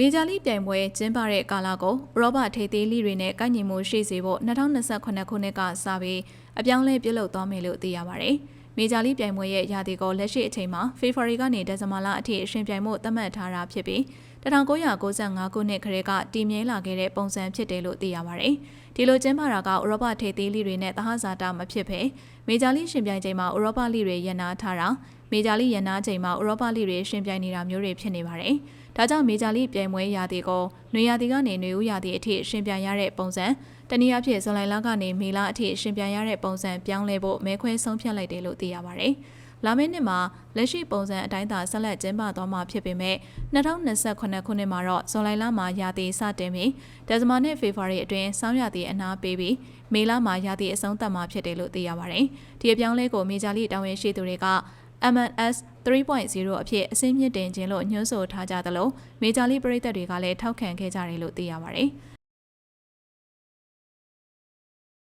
မေဂျာလိပြိုင်ပွဲကျင်းပတဲ့ကာလကိုဥရောပထိပ်သီးလိတွေနဲ့ကိုက်ညီမှုရှိစေဖို့2028ခုနှစ်ကစပြီးအပြောင်းလဲပြုလုပ်သွားမယ်လို့သိရပါတယ်။မေဂျာလိပြိုင်ပွဲရဲ့ရာသီကိုလက်ရှိအချိန်မှာဖေဖော်ဝါရီကနေဒီဇင်ဘာလအထိအရှင်ပြိုင်မှုသတ်မှတ်ထားတာဖြစ်ပြီး1995ခုနှစ်ခရဲကတည်မြဲလာခဲ့တဲ့ပုံစံဖြစ်တယ်လို့သိရပါတယ်။ဒီလိုကျင်းပတာကဥရောပထိပ်သီးလိတွေနဲ့သဟဇာတာမဖြစ်ဘဲမေဂျာလိရှင်ပြိုင်ချိန်မှာဥရောပလိတွေရန်နာထားတာ မေဂျာလိရန်နာချိန်မှာဥရောပလိတွေရှင်ပြိုင်နေတာမျိုးတွေဖြစ်နေပါတယ်။ဒါကြောင့်မေဂျာလိပြိုင်ပွဲရာသီကိုနွေရာသီကနေနွေဦးရာသီအထိရှင်ပြိုင်ရတဲ့ပုံစံတနည်းအားဖြင့်ဇွန်လလကနေမေလအထိရှင်ပြိုင်ရတဲ့ပုံစံပြောင်းလဲဖို့မဲခွဲဆုံးဖြတ်လိုက်တယ်လို့သိရပါတယ်။လာမယ့်နှစ်မှာလက်ရှိပုံစံအတိုင်းသာဆက်လက်ကျင်းပသွားမှာဖြစ်ပေမဲ့2028ခုနှစ်မှာတော့ဇွန်လလမှာရာသီစတင်ပြီးဒဇမနဲ့ဖေဖော်ဝါရီအတွင်းဆောင်းရာသီအနားပေးပြီးမေလမှာရာသီအဆုံးသတ်မှာဖြစ်တယ်လို့သိရပါတယ်။ဒီအပြောင်းလဲကိုမေဂျာလိတာဝန်ရှိသူတွေက MNS 3.0အဖြစ်အစင်းမြင့်တင်ခြင်းလို့ညွှန်းဆိုထားကြသလိုမေဂျာလိပရိသတ်တွေကလည်းထောက်ခံခဲ့ကြတယ်လို့သိရပါတယ်